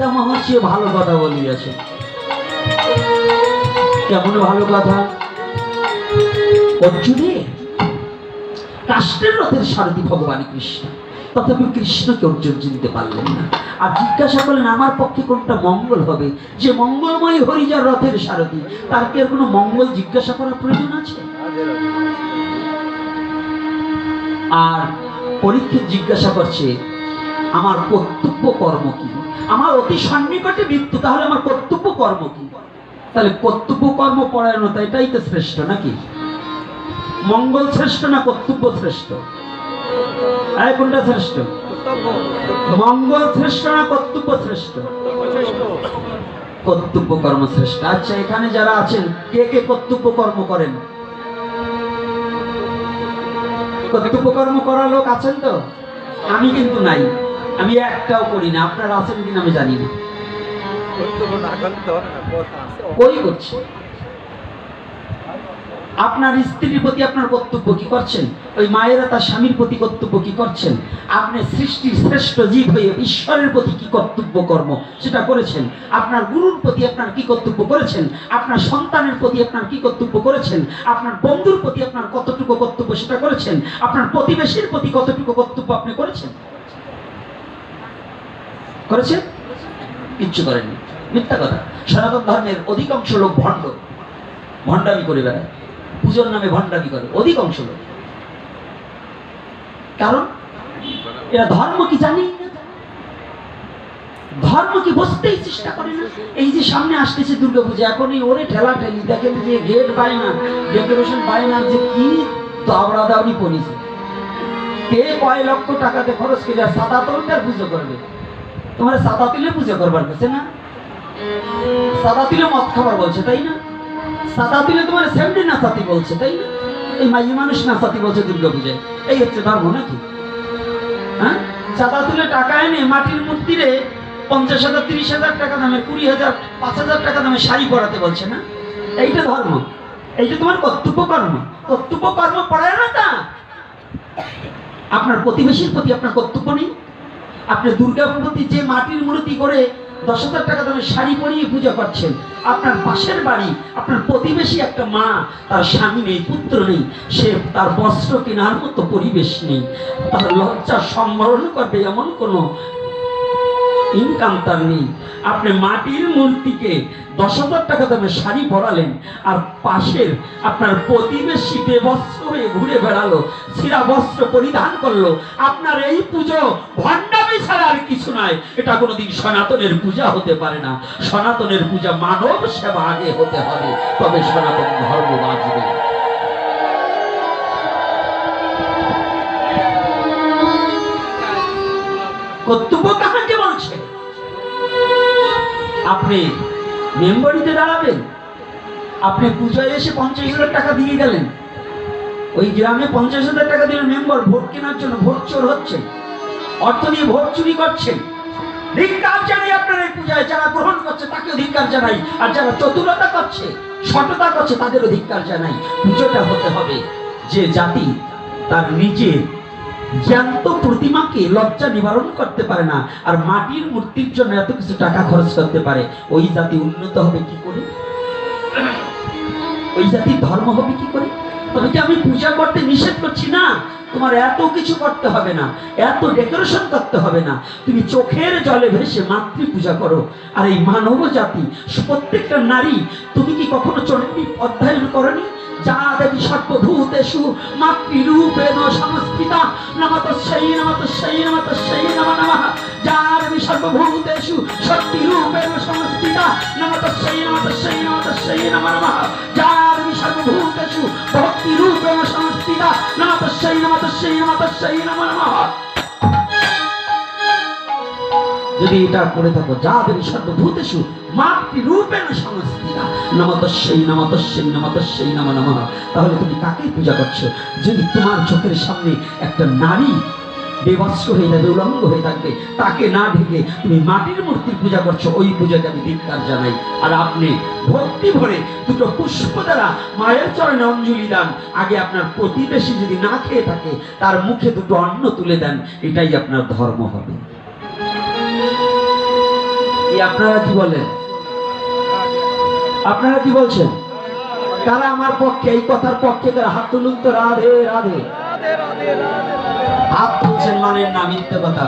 পিতামহ চেয়ে ভালো কথা বলিয়াছে। কেমন ভালো কথা? অর্জুনে, রাষ্ট্রের রথের সারথী ভগবান কৃষ্ণ। তথাপি কৃষ্ণকে অর্জুন চিনতে পারলেন না। আর জিজ্ঞাসা করলেন, আমার পক্ষে কোনটা মঙ্গল হবে? যে মঙ্গলময় হরিজার রথের সারথী, তার কি আর কোনো মঙ্গল জিজ্ঞাসা করার প্রয়োজন আছে? আর পরীক্ষিত জিজ্ঞাসা করছে, আমার কর্তব্য কর্ম কি? আমার অতি সন্নিকটে মৃত্যু, তাহলে আমার কর্তব্য কর্ম কি? তাহলে কর্তব্য কর্ম পরায়ণতা, এটাই তো শ্রেষ্ঠ নাকি? মঙ্গল শ্রেষ্ঠ না কর্তব্য শ্রেষ্ঠ? কোনটা শ্রেষ্ঠ? মঙ্গল শ্রেষ্ঠ না কর্তব্য শ্রেষ্ঠ? কর্তব্য কর্ম শ্রেষ্ঠ। আচ্ছা এখানে যারা আছেন, কে কে কর্তব্য কর্ম করেন? কর্তব্য কর্ম করা লোক আছেন তো? আমি কিন্তু নাই। আমি একটাও করি না, আপনারা আছেন কিনা আমি জানি না। কই করছে? আপনার স্ত্রীর প্রতি আপনার কর্তব্য কি করছেন? ওই মায়েরা তার স্বামীর প্রতি কর্তব্য কি করছেন? আপনি সৃষ্টির শ্রেষ্ঠ জীব হয়ে ঈশ্বরের প্রতি কি কর্তব্য কর্ম সেটা করেছেন? আপনার গুরুর প্রতি আপনার কি কর্তব্য করেছেন? আপনার সন্তানের প্রতি আপনার কি কর্তব্য করেছেন? আপনার বন্ধুর প্রতি আপনার কতটুকু কর্তব্য সেটা করেছেন? আপনার প্রতিবেশীর প্রতি কতটুকু কর্তব্য আপনি করেছেন? করেছেন কিচ্ছু করেননি মিথ্যা কথা। সনাতন ধর্মের অধিকাংশ লোক ভণ্ড। ভণ্ডামি করে বেড়ায়। পুজোর নামে ভণ্ডামি করে। অধিকাংশ লোক। কারণ এরা ধর্ম কি জানি? না। ধর্ম কি বুঝতেই চেষ্টা করে না? এই যে সামনে আসতেছে দুর্গাপূজা, এখন এই ওরে ঠেলা ঠেলি দেখেন যে গেট পায় না ডেকোরেশন বায়না যে কি দাবড়া দাবড়ি পড়েছে কে কয় লক্ষ টাকাতে খরচ করে সাদা তলকার পুজো করবে? তোমার সাদা তুলে পুজো করবার কাছে না? সাদা তুলে মদ খাবার বলছে, তাই না? সাদা তুলে তোমার সেমনি নাচাতি বলছে, তাই না? এই মাঝি মানুষ নাচাতি বলছে দুর্গা পূজায় এই হচ্ছে ধর্ম নাকি? হ্যাঁ? সাদা তুলে টাকা এনে মাটির মূর্তিরে পঞ্চাশ হাজার, তিরিশ হাজার টাকা দামে, কুড়ি হাজার, পাঁচ হাজার টাকা দামে শাড়ি পরাতে বলছে না? এইটা ধর্ম। এইটা তোমার কর্তব্য কর্ম। কর্তব্য কর্ম পড়ায় না তা আপনার প্রতিবেশীর প্রতি আপনার কর্তব্য নেই? আপনি দুর্গা মূর্তি যে মাটির মূর্তি করে দশ হাজার টাকা দামে শাড়ি পরিয়ে পূজা করছেন, আপনার পাশের বাড়ি, আপনার প্রতিবেশী একটা মা, তার স্বামী নেই, পুত্র নেই, সে তার বস্ত্র কেনার মতো পরিবেশ নেই, তার লজ্জা সম্বরণ করবে এমন কোনো ইনকাম তার নেই। আপনি মাটির মূর্তিকে দশ হাজার টাকা দামে শাড়ি পরালেন, আর পাশের আপনার প্রতিবেশী বেবস্ত্র হয়ে ঘুরে বেড়ালো ছিঁড়া বস্ত্র পরিধান করল। আপনার এই পুজো ভণ্ডামি ছাড়া আর কিছু নয়, এটা কোনোদিন সনাতনের পূজা হতে পারে না। সনাতনের পূজা মানব সেবা আগে হতে হবে, তবে সনাতন ধর্ম বাঁচবে। কর্তব্য কাহাকে বলছে? আপনি মেম্বারিতে দাঁড়াবেন। আপনি পূজায় এসে পঞ্চাশ হাজার টাকা দিয়ে গেলেন। ওই গ্রামে পঞ্চাশ হাজার টাকা দিলেন মেম্বার ভোট কেনার জন্য ভোট চোর হচ্ছে, অর্থ দিয়ে ভোট চুরি করছেন ধিক্কার জানাই আপনার এই পূজায়, যারা গ্রহণ করছে তাকেও ধিক্কার জানাই, আর যারা চতুরতা করছে, সততা করছে তাদেরও ধিক্কার জানাই। পুজোটা হতে হবে যে জাতি তার নিজের জ্যান্ত প্রতিমাকে লজ্জা নিবারণ করতে পারে না, আর মাটির মূর্তির জন্য এত কিছু টাকা খরচ করতে পারে। ওই জাতি উন্নত হবে কি করে? ওই জাতির ধর্ম হবে কি করে? তবে কি আমি পূজা করতে নিষেধ করছি না? তোমার এত কিছু করতে হবে না, এত ডেকোরেশন করতে হবে না। তুমি চোখের জলে ভেসে মাতৃ পূজা করো। আর এই মানব জাতি, প্রত্যেকটা নারী, তুমি কি কখনো চণ্ডী অধ্যয়ন করনি? যা দেবী সর্বভূতেষু মাতৃরূপেণ সংস্থিতা, নমতস্যৈ নমতস্যৈ নমতস্যৈ, নমঃ নমঃ। যা দেবী সর্বভূতেষু শক্তিরূপেণ সংস্থিতা, নমতস্যৈ নমতস্যৈ নমতস্যৈ, নমঃ নমঃ। যা দেবী সর্বভূতেষু ভক্তিরূপেণ সংস্থিতা, নমতস্যৈ নমতস্যৈ নমতস্যৈ, নমঃ নমঃ। যদি এটা করে থাকো, যা দেবী সর্বভূতেষু, মাতৃরূপেণ নম নমঃ। তাহলে তুমি কাকে পূজা করছ? যদি তোমার চোখের সামনে একটা নারী বেবস্ত্র হয়ে যাবে উলঙ্গ হয়ে থাকবে তাকে না ঢেকে তুমি মাটির মূর্তির পূজা করছ, ওই পূজাকে আমি জানাই। আর আপনি ভক্তি ভরে দুটো পুষ্প দ্বারা মায়ের চরণে অঞ্জলি দান। আগে আপনার প্রতিবেশী যদি না খেয়ে থাকে, তার মুখে দুটো অন্ন তুলে দেন, এটাই আপনার ধর্ম হবে। আপনারা কি বলেন? আপনারা কি বলছেন? কারা আমার পক্ষে, এই কথার পক্ষে কারা হাত তুলুন তো, রাধে রাধে। হাত তুলছেন মানেন না মিথ্যে কথা।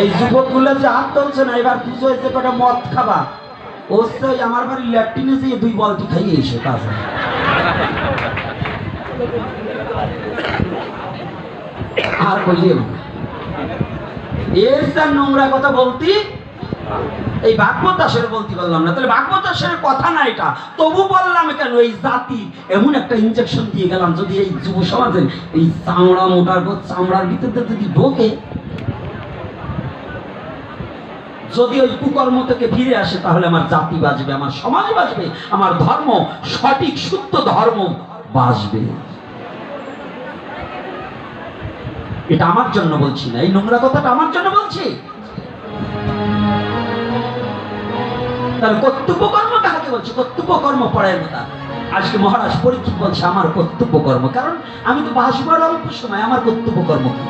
এই যুবকগুলো যে হাত তুলছে না, এবার কিছু হয়েছে, কটা মদ খাবা। ওসে আমার বাড়ি ল্যাট্রিনে যেয়ে দুই বলটি খাইয়ে এসে, কাজ আর বলিও না। এই বলতে না। তাহলে কথা না এটা। তবু বললাম কেন, এই জাতি এমন একটা ইনজেকশন দিয়ে গেলাম, যদি এই যুব সমাজের এই চামড়া মোটার চামড়ার যদি ঢোকে, যদি ওই কুকর্ম থেকে ফিরে আসে, তাহলে আমার জাতি বাঁচবে, আমার সমাজ বাঁচবে, আমার ধর্ম সঠিক, শুদ্ধ ধর্ম বাঁচবে। এটা আমার জন্য বলছি না, এই নোংরা কথাটা আমার জন্য বলছি। তাহলে কর্তব্য কর্ম কাকে বলছে? কর্তব্য কর্ম পরায়ণতা আজকে মহারাজ পরীক্ষিত বলছে, আমার কর্তব্য কর্ম কারণ আমি তো বাসবার অল্প সময় আমার কর্তব্য কর্ম কি?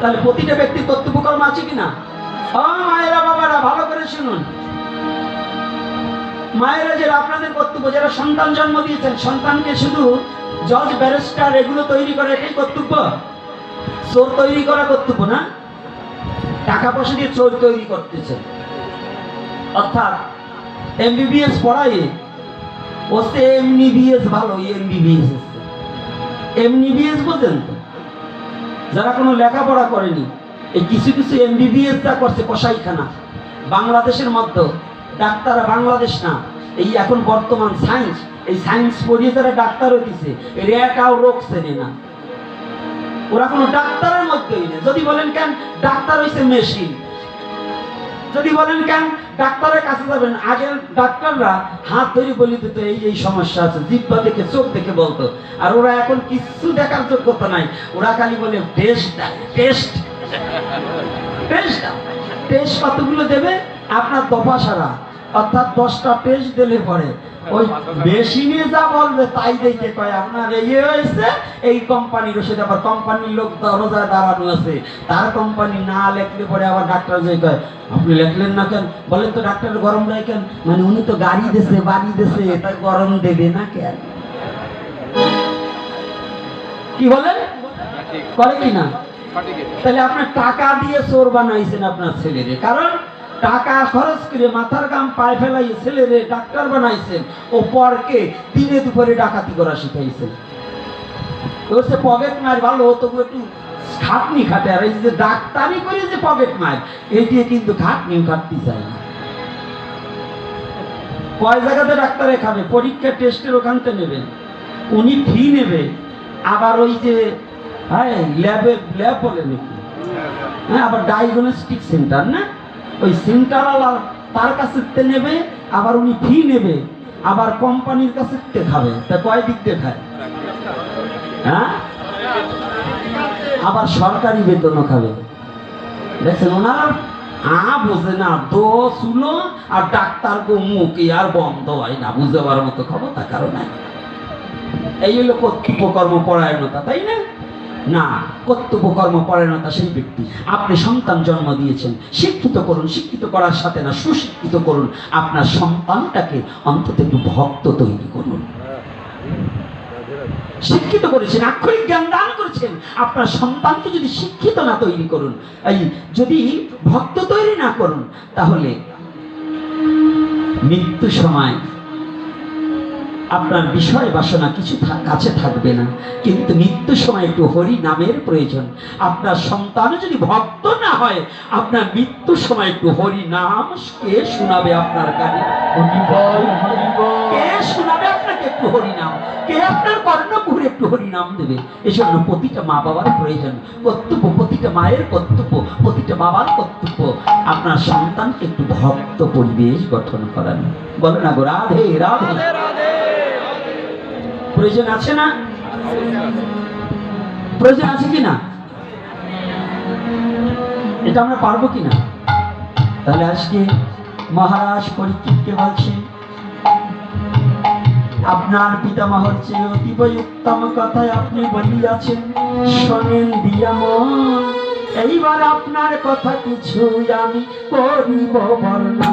তাহলে প্রতিটা ব্যক্তির কর্তব্য কর্ম আছে কিনা? ও মায়েরা, বাবারা, ভালো করে শুনুন। মায়েরা যারা আপনাদের কর্তব্য, যারা সন্তান জন্ম দিয়েছেন, সন্তানকে শুধু জজ, ব্যারিস্টার এগুলো তৈরি করা এটাই কর্তব্য? চোর তৈরি করা কর্তব্য না? টাকা পয়সা দিয়ে চোর তৈরি করতেছে। অর্থাৎ এমবিবিএস পড়ায় ও সে এমনিবিএস ভালো এমবিবিএস এমনিবিএস বোঝেন তো? যারা কোনো লেখাপড়া করেনি, এই কিছু কিছু এমবিবিএস যা করছে কষাইখানা বাংলাদেশের মধ্যে ডাক্তার বাংলাদেশ না। এই এখন বর্তমান সায়েন্স এই সায়েন্স পড়িয়ে যারা ডাক্তার হইতেছে একাও রোগ চেনে না। ওরা কোনো ডাক্তারের মধ্যেই নেই। যদি বলেন কেন ডাক্তার হইছে মেশিন যদি বলেন কেন ডাক্তারের কাছে যাবেন, আগের ডাক্তাররা হাত ধরে বলি দিত, এই এই সমস্যা আছে, জিব্বা দেখে চোখ দেখে বলতো। আর ওরা এখন কিছু দেখার যোগ্যতা নাই। ওরা খালি বলে টেস্ট টেস্ট টেস্ট টেস্ট কতগুলো দেবে? আপনার দফা সারা। অর্থাৎ দশটা টেস্ট দিলে পরে। ওই মেশিনে যা বলবে তাই দেখে কয় আপনার এই হয়েছে এই কোম্পানির ওষুধ। আবার কোম্পানির লোক দরজায় দাঁড়ানো আছে। তার কোম্পানি না লেখলে পরে আবার ডাক্তার যে কয় আপনি লেখলেন না কেন? বলেন তো ডাক্তার গরম দেয় কেন? মানে উনি তো গাড়ি দেশে বাড়ি দেশে তাই গরম দেবে না কেন? কি বলেন করে কি না? তাহলে আপনার টাকা দিয়ে চোর বানাইছেন আপনার ছেলেরে। কারণ টাকা খরচ করে মাথার গাম পায়ে ফেলাই ছেলেরে ডাক্তার বানাইছেন। ও পরকে দিনে দুপুরে ডাকাতি করা শিখাইছেন। সে পকেট মার ভালো, তবু একটু খাটনি খাটে। আর এই যে ডাক্তারি করে যে পকেট মার এই কিন্তু খাটনিও খাটতে চায় না। কয় জায়গাতে ডাক্তারে খাবে পরীক্ষা টেস্টের ওখানতে নেবেন। উনি ফি নেবে। আবার ওই যে হ্যাঁ ল্যাবে, ল্যাব বলে নাকি? হ্যাঁ আবার ডায়াগনস্টিক সেন্টার না? ওই সেন্টারওয়ালা তার কাছে নেবে, আবার উনি ফি নেবে, আবার কোম্পানির কাছে খাবে। তা কয় দিক দিয়ে খায়? হ্যাঁ? আবার সরকারি বেতনও খাবে। দেখছেন, ওনার আ বোঝে না, দো শুনো, আর ডাক্তার গো মুখ আর বন্ধ হয় না বুঝেবার মতো ক্ষমতা কারও নাই। এই হলো কর্তব্য কর্ম পরায়ণতা তাই না? না কর্তব্য কর্ম পরায়ণতা সেই ব্যক্তি। আপনি সন্তান জন্ম দিয়েছেন, শিক্ষিত করুন, শিক্ষিত করার সাথে না, সুশিক্ষিত করুন। আপনার সন্তানটাকে অন্তত একটু ভক্ত তৈরি করুন। শিক্ষিত করেছেন, আক্ষরিক জ্ঞান দান করেছেন। আপনার সন্তানকে যদি শিক্ষিত না তৈরি করুন, এই যদি ভক্ত তৈরি না করুন, তাহলে মৃত্যু সময় আপনার বিষয় বাসনা কিছু কাছে থাকবে না। কিন্তু মৃত্যু সময় একটু হরি নামের প্রয়োজন। আপনার সন্তান যদি ভক্ত না হয় আপনার মৃত্যুর সময় একটু হরি নাম কে শোনাবে আপনার কানে কে শোনাবে আপনাকে একটু হরি নাম? কে আপনার কর্ণপুরে একটু হরি নাম দেবে? এজন্য প্রতিটা মা বাবার প্রয়োজন। কর্তব্য প্রতিটা মায়ের কর্তব্য প্রতিটা বাবার কর্তব্য। আপনার সন্তানকে একটু ভক্ত পরিবেশ গঠন করান। বলে না গো রাধে রাধে। প্রয়োজন আছে না? প্রয়োজন আছে কি না? এটা আমরা পারব কি না? তাহলে আজকে মহারাজ পরীক্ষিতকে বলছেন, আপনার পিতামহর চেয়ে অতীব উত্তম কথায় আপনি বলিয়াছেন, শোনেন দিয়ামন এইবার আপনার কথা কিছু আমি করিব বর্ণনা।